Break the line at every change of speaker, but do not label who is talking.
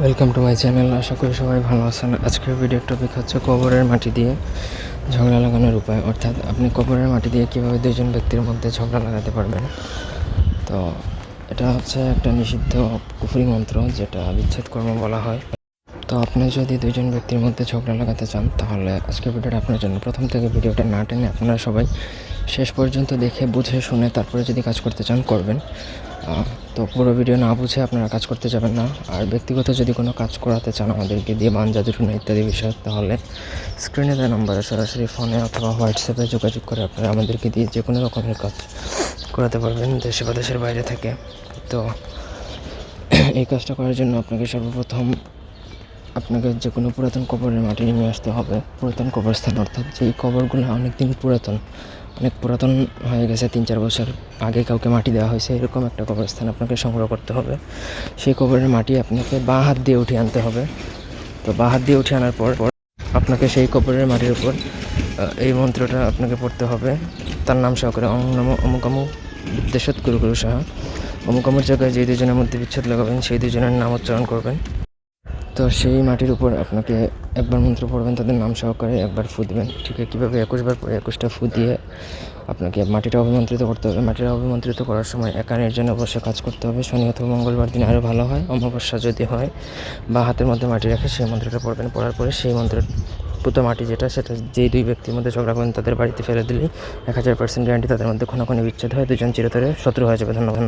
Welcome to my channel আশা করি সবাই ভালো আছেন। আজকের ভিডিওর টপিক হচ্ছে কবরের মাটি দিয়ে ঝগড়া লাগানোর উপায়। অর্থাৎ আপনি কবরের মাটি দিয়ে কীভাবে দুজন ব্যক্তির মধ্যে ঝগড়া লাগাতে পারবেন। তো এটা হচ্ছে একটা নিষিদ্ধ কুফরি মন্ত্র, যেটা বিচ্ছেদ কর্ম বলা হয়। তো আপনি যদি দুজন ব্যক্তির মধ্যে ঝগড়া লাগাতে চান, তাহলে আজকের ভিডিওটা আপনার জন্য। প্রথম থেকে ভিডিওটা না টেনে আপনারা সবাই শেষ পর্যন্ত দেখে, বুঝে, শুনে তারপরে যদি কাজ করতে চান, করবেন। তো পুরো ভিডিও না বুঝে আপনারা কাজ করতে যাবেন না। আর ব্যক্তিগত যদি কোনো কাজ করাতে চান আমাদেরকে দিয়ে বান জাদুটুনা ইত্যাদি বিষয়, তাহলে স্ক্রিনে দেওয়া নম্বরে সরাসরি ফোনে অথবা হোয়াটসঅ্যাপে যোগাযোগ করে আপনারা আমাদেরকে দিয়ে যে কোনো রকমের কাজ করাতে পারবেন দেশে বা দেশের বাইরে থেকে। তো এই কাজটা করার জন্য আপনাকে সর্বপ্রথম আপনাকে যে কোনো পুরাতন কবরের মাটি নিয়ে আসতে হবে। পুরাতন কবরস্থান অর্থাৎ যেই কবরগুলো অনেক দিন পুরাতন অনেক পুরাতন হয়ে গেছে, তিন চার বছর আগে কাউকে মাটি দেওয়া হয়েছে, এরকম একটা কবরস্থান আপনাকে সংগ্রহ করতে হবে। সেই কবরের মাটি আপনাকে বাঁ হাত দিয়ে উঠিয়ে আনতে হবে। তো বাঁ হাত দিয়ে উঠিয়ে আনার পর আপনাকে সেই কবরের মাটির উপর এই মন্ত্রটা আপনাকে পড়তে হবে। তার নাম সহকারে অং নম অমুক অমুক গুরু গুরু সাহা। অমুক জায়গায় যে দুজনের মধ্যে বিচ্ছেদ লাগাবেন, সেই দুজনের নাম উচ্চারণ করবেন। তো সেই মাটির উপর আপনাকে একবার মন্ত্র পড়বেন, তাদের নাম সহকারে একবার ফু দেবেন। ঠিক আছে, কীভাবে একুশবার পরে একুশটা ফু দিয়ে আপনাকে মাটিটা অভিমন্ত্রিত করতে হবে। মাটিটা অভিমন্ত্রিত করার সময় একানের জন্য অবশ্যই কাজ করতে হবে। শনি অথবা মঙ্গলবার দিন আরও ভালো হয়, অমাবস্যা যদি হয় বা হাতের মধ্যে মাটি রেখে সেই মন্ত্রটা পড়বেন। পড়ার পরে সেই মন্ত্র পুতো মাটি যেটা, সেটা যেই দুই ব্যক্তির মধ্যে ঝগড়া করেন তাদের বাড়িতে ফেলে দিলেই এক হাজার পার্সেন্ট গ্যারান্টি তাদের মধ্যে ক্ষণাক্ষণি বিচ্ছেদ হয়। দুজন চিরতরে শত্রু হয়ে যাবে। ধন্যবাদ।